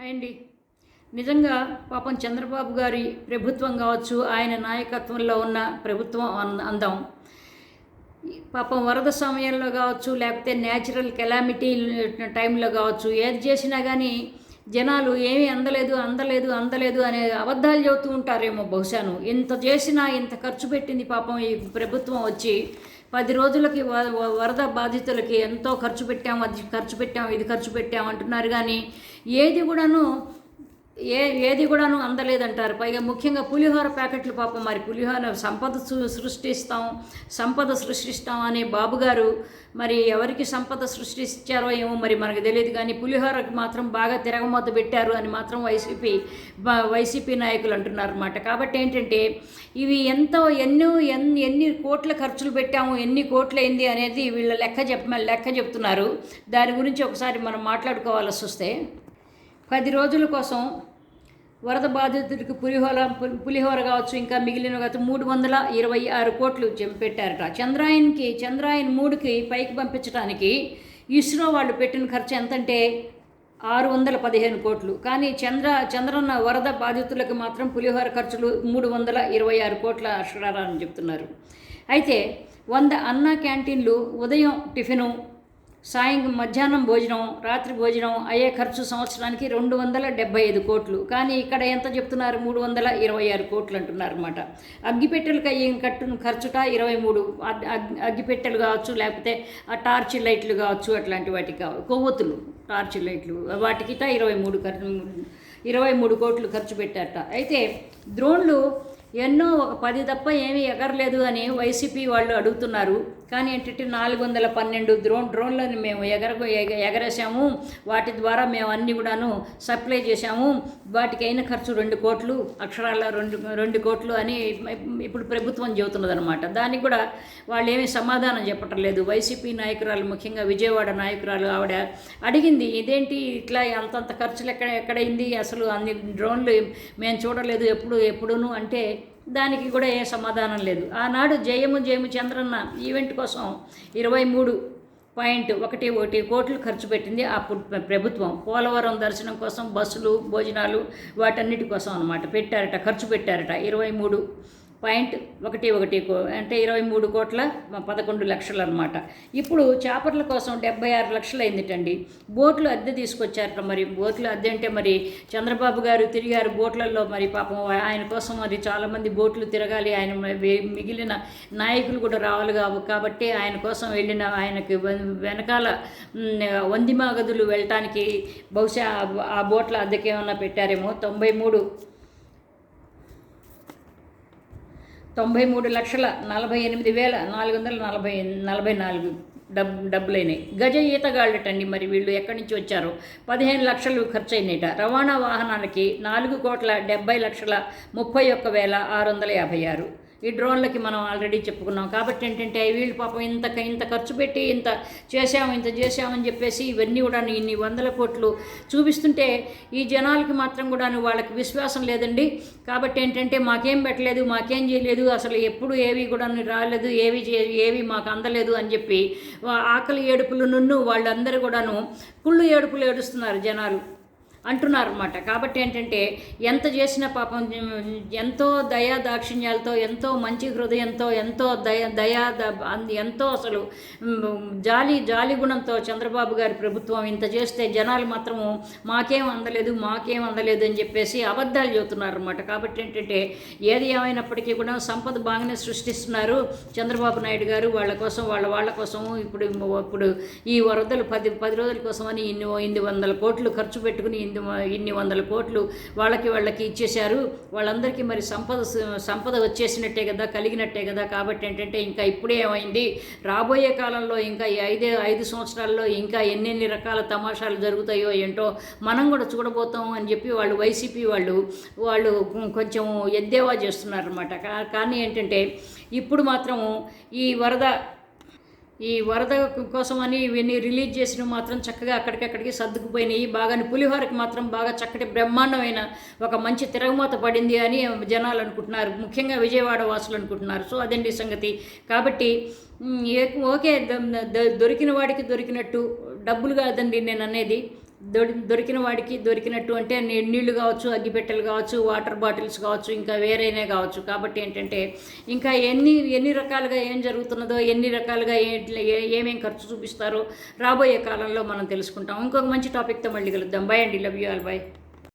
Hi అండి. నిజంగా పాపం చంద్రబాబు గారి ప్రభుత్వం కావచ్చు ఆయన నాయకత్వంలో ఉన్న ప్రభుత్వం అన్- అందం. పాపం వరద సమయంలో కావచ్చు లేకపోతే న్యాచురల్ కెలామిటీ టైంలో కావచ్చు ఏది చేసినా కానీ జనాలు ఏమీ అందలేదు అందలేదు అందలేదు అనే అబద్ధాలు చెబుతూ ఉంటారేమో బహుశాను. ఇంత చేసినా ఇంత ఖర్చు పెట్టింది పాపం ఈ ప్రభుత్వం వచ్చి పది రోజులకి వ- వరద బాధితులకి ఎంతో ఖర్చు పెట్టాం అది ఖర్చు పెట్టాం ఇది ఖర్చు పెట్టాం అంటున్నారు. కానీ ఏది కూడాను ఏ ఏది కూడాను అందలేదంటారు. పైగా ముఖ్యంగా పులిహోర ప్యాకెట్లు పాపం మరి పులిహోర సంపద సృష్టిస్తాం సంపద సృష్టిస్తాం అనే బాబుగారు మరి ఎవరికి సంపద సృష్టించారో ఏమో మరి మనకు తెలియదు కానీ పులిహోరకు మాత్రం బాగా తిరగమోత పెట్టారు అని మాత్రం వైసీపీ వైసీపీ నాయకులు అంటున్నారు అనమాట కాబట్టి ఏంటంటే ఇవి ఎంతో ఎన్నో ఎన్ని ఎన్ని కోట్ల ఖర్చులు పెట్టాము ఎన్ని కోట్లు అయింది అనేది వీళ్ళ లెక్క చెప్ప లెక్క చెప్తున్నారు. దాని గురించి ఒకసారి మనం మాట్లాడుకోవాల్సి వస్తే పది రోజుల కోసం వరద బాధితుడికి పులిహోర పులిహోర కావచ్చు ఇంకా మిగిలిన కావచ్చు మూడు వందల ఇరవై ఆరు కోట్లు పెట్టారట. చంద్రాయన్కి చంద్రాయన్ మూడుకి పైకి పంపించడానికి ఇస్రో వాళ్ళు పెట్టిన ఖర్చు ఎంతంటే ఆరు వందల పదిహేను కోట్లు. కానీ చంద్ర చంద్రన్న వరద బాధితులకు మాత్రం పులిహోర ఖర్చులు మూడు వందల ఇరవై ఆరు కోట్ల అక్షరాలని చెప్తున్నారు. అయితే వంద అన్న క్యాంటీన్లు ఉదయం టిఫిను సాయం మధ్యాహ్నం భోజనం రాత్రి భోజనం అయ్యే ఖర్చు సంవత్సరానికి రెండు వందల డెబ్బై ఐదు కోట్లు. కానీ ఇక్కడ ఎంత చెప్తున్నారు? మూడు వందల ఇరవై ఆరు కోట్లు అంటున్నారు అనమాట అగ్గిపెట్టెలకు అయ్యే కట్టు ఖర్చుట ఇరవై మూడు. అగ్గిపెట్టెలు కావచ్చు లేకపోతే ఆ టార్చ్ లైట్లు కావచ్చు అట్లాంటి వాటికి కావచ్చు కొవ్వొత్తులు టార్చ్ లైట్లు వాటికిట ఇరవై మూడు ఖర్చు ఇరవై మూడు కోట్లు ఖర్చు పెట్టారట. అయితే ద్రోణులు ఎన్నో ఒక పది తప్ప ఏమీ ఎగరలేదు అని వైసీపీ వాళ్ళు అడుగుతున్నారు. కానీ ఏంటంటే నాలుగు వందల పన్నెండు డ్రోన్ డ్రోన్లను మేము ఎగర ఎగ- ఎగరేసాము వాటి ద్వారా మేము అన్నీ కూడాను సప్లై చేశాము. వాటికి అయిన ఖర్చు రెండు కోట్లు అక్షరాల రెండు రెండు కోట్లు అని ఇప్పుడు ప్రభుత్వం చెబుతున్నది అనమాట దానికి కూడా వాళ్ళు ఏమీ సమాధానం చెప్పటం లేదు వైసీపీ నాయకురాలు ముఖ్యంగా విజయవాడ నాయకురాలు ఆవిడ అడిగింది ఇదేంటి ఇట్లా అంతంత ఖర్చులు ఎక్కడ ఎక్కడైంది? అసలు అన్ని డ్రోన్లు మేము చూడలేదు ఎప్పుడు ఎప్పుడును? అంటే దానికి కూడా ఏ సమాధానం లేదు. ఆనాడు జయము జయము చంద్రన్న ఈవెంట్ కోసం ఇరవై మూడు పాయింట్ ఒకటి ఒకటి కోట్లు ఖర్చు పెట్టింది ఆ ప్రభుత్వం. పోలవరం దర్శనం కోసం బస్సులు భోజనాలు వాటన్నిటి కోసం అనమాట పెట్టారట ఖర్చు పెట్టారట ఇరవై మూడు పాయింట్ ఒకటి ఒకటి కో అంటే ఇరవై మూడు కోట్ల పదకొండు లక్షలు అనమాట ఇప్పుడు చేపల కోసం డెబ్బై ఆరు లక్షలు అయిందిటండి బోట్లు అద్దె తీసుకొచ్చారట మరి. బోట్లు అద్దె అంటే మరి చంద్రబాబు గారు తిరిగారు బోట్లలో మరి పాపం ఆయన కోసం మరి చాలామంది బోట్లు తిరగాలి. ఆయన మిగిలిన నాయకులు కూడా రావాలి కావు కాబట్టి ఆయన కోసం వెళ్ళిన ఆయనకి వెనకాల వందిమాగదులు వెళ్ళటానికి బహుశా ఆ- ఆ బోట్ల అద్దెకేమన్నా పెట్టారేమో. తొంభై మూడు తొంభై మూడు లక్షల నలభై ఎనిమిది వేల నాలుగు వందల నలభై నలభై నాలుగు డబ్ డబ్బులైనాయి. గజ ఈతగాళ్ళటండి మరి వీళ్ళు ఎక్కడి నుంచి వచ్చారో? పదిహేను లక్షలు ఖర్చు అయినాయిట రవాణా వాహనాలకి నాలుగు కోట్ల డెబ్బై లక్షల ముప్పై ఒక్క వేల ఆరు వందల యాభై ఆరు. ఈ డ్రోన్లకి మనం ఆల్రెడీ చెప్పుకున్నాం. కాబట్టి ఏంటంటే వీళ్ళు పాపం ఇంత ఇంత ఖర్చు పెట్టి ఇంత చేసాము ఇంత చేసామని చెప్పేసి ఇవన్నీ కూడా ఇన్ని వందల కోట్లు చూపిస్తుంటే ఈ జనాలకి మాత్రం కూడా వాళ్ళకి విశ్వాసం లేదండి. కాబట్టి ఏంటంటే మాకేం పెట్టలేదు మాకేం చేయలేదు అసలు ఎప్పుడు ఏవి కూడా రాలేదు ఏవి చే ఏవి మాకు అందలేదు అని చెప్పి ఆకలి ఏడుపులు నున్ను వాళ్ళందరూ కూడాను కుళ్ళు ఏడుపులు ఏడుస్తున్నారు జనాలు. అంటున్నారన్నమాట. కాబట్టి ఏంటంటే ఎంత చేసిన పాపం ఎంతో దయా దాక్షిణ్యాలతో ఎంతో మంచి హృదయంతో ఎంతో దయ దయా ఎంతో అసలు జాలి జాలి గుణంతో చంద్రబాబు గారి ప్రభుత్వం ఇంత చేస్తే జనాలు మాత్రము మాకేం అందలేదు మాకేం అందలేదు అని చెప్పేసి అబద్ధాలు చెబుతున్నారు అనమాట కాబట్టి ఏంటంటే ఏది ఏమైనప్పటికీ కూడా సంపద బాగానే సృష్టిస్తున్నారు చంద్రబాబు నాయుడు గారు. వాళ్ళ కోసం వాళ్ళ వాళ్ళ కోసం ఇప్పుడు ఇప్పుడు ఈ వరదలు పది పది రోజుల కోసమని ఇన్ని ఎనిమిది వందల కోట్లు ఖర్చు పెట్టుకుని ఇన్ని ఇన్ని వందల కోట్లు వాళ్ళకి వాళ్ళకి ఇచ్చేశారు. వాళ్ళందరికీ మరి సంపద సంపద వచ్చేసినట్టే కదా కలిగినట్టే కదా. కాబట్టి ఏంటంటే ఇంకా ఇప్పుడే ఏమైంది? రాబోయే కాలంలో ఇంకా ఈ ఐదే ఐదు సంవత్సరాల్లో ఇంకా ఎన్నెన్ని రకాల తమాషాలు జరుగుతాయో ఏంటో మనం కూడా చూడబోతాం అని చెప్పి వాళ్ళు వైసీపీ వాళ్ళు వాళ్ళు కొంచెం ఎద్దేవా చేస్తున్నారన్నమాట. కా- కానీ ఏంటంటే ఇప్పుడు మాత్రము ఈ వరద ఈ వరద కోసమని ఇవన్నీ రిలీజ్ చేసిన మాత్రం చక్కగా అక్కడికక్కడికి సర్దుకుపోయినాయి. బాగా పులిహోరకి మాత్రం బాగా చక్కటి బ్రహ్మాండమైన ఒక మంచి తిరగమూత పడింది అని జనాలు అనుకుంటున్నారు. ముఖ్యంగా విజయవాడ వాసులు అనుకుంటున్నారు. సో అదండి సంగతి. కాబట్టి ఓకే దొరికిన వాడికి దొరికినట్టు డబ్బులు కాదండి నేను అనేది. దొరి దొరికిన వాడికి దొరికినట్టు అంటే నీళ్ళు కావచ్చు అగ్గిపెట్టెలు కావచ్చు వాటర్ బాటిల్స్ కావచ్చు ఇంకా వేరేనే కావచ్చు. కాబట్టి ఏంటంటే ఇంకా ఎన్ని ఎన్ని రకాలుగా ఏం జరుగుతున్నదో ఎన్ని రకాలుగా ఏ- ఏమేం ఖర్చు చూపిస్తారో రాబోయే కాలంలో మనం తెలుసుకుంటాం. ఇంకొక మంచి టాపిక్తో మళ్ళీ కలుద్దాం. బాయ్ అండి. Love you all bye